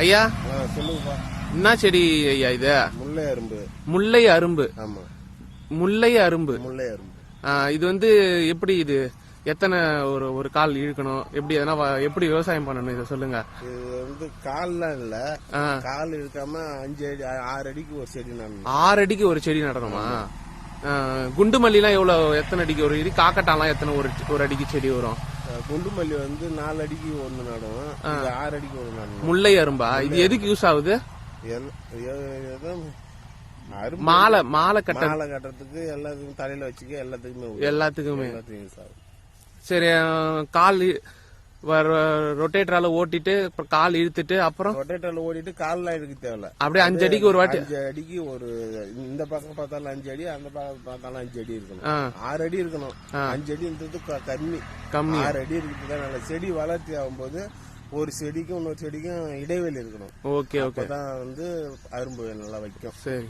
ஐயா? சொல்லுங்கப்பா. என்ன செடி ஐயா இது? முல்லை அரும்பு. முல்லை அரும்பு. ஆமா. முல்லை அரும்பு. முல்லை அரும்பு. இது வந்து எப்படி இது? எத்தனை ஒரு ஒரு கால் இழுக்கணும்? எப்படி எதனா எப்படி விவசாயம் பண்ணணும்? இதை சொல்லுங்க. இது வந்து கால்லாம் இல்ல. கால் இருக்காம அஞ்சு அடி ஆறு அடிக்கு ஒரு செடி நடணும். ஆறு அடிக்கு ஒரு செடி நடணுமா? குண்டு மல்லிலாம் எவ்வளவு எத்தனை அடிக்கு ஒரு அடி காக்கட்டாலாம் எத்தனை ஒரு ஒரு அடிக்கு செடி வரும்? குண்டு மல்லி வந்து நாலு அடிக்கு ஒண்ணு நடும். இது ஆறு அடிக்கு ஒண்ணு நடணும் முல்லை அரும்பா? இது எதுக்கு யூஸ் ஆகுது? மாலை மாலை கட்ட மாலை கட்டுறதுக்கு எல்லாத்துக்கும் தலையில வச்சுக்க எல்லாத்துக்குமே. எல்லாத்துக்குமே. எல்லாத்துக்கும் யூஸ் ஆகும் சரி கால் ரொட்டேட்டரால ஓட்டிட்டு அப்புறம் கால் இழுத்துட்டு அப்புறம்? ரொட்டேட்டர்ல ஓடிட்டு கால்லாம் எடுக்க தேவையில்ல. அப்படியே அஞ்சு அடிக்கு ஒரு வாட்டி? அஞ்சு அடிக்கு ஒரு இந்த பக்கம் பார்த்தாலும் அஞ்சு அடி அந்த பக்கம் பார்த்தாலும் அஞ்சு அடி இருக்கணும். ஆறு அடி இருக்கணும். அஞ்சு அடின்றது கம்மி. கம்மி. ஆறு அடி இருக்குது தான் நல்ல செடி வளர்ச்சி ஆகும்போது ஒரு செடிக்கும் இன்னொரு செடிக்கும் இடைவெளி இருக்கணும். Okay okay. அப்பதான் வந்து அரும்பு நல்லா வைக்கும். சரி.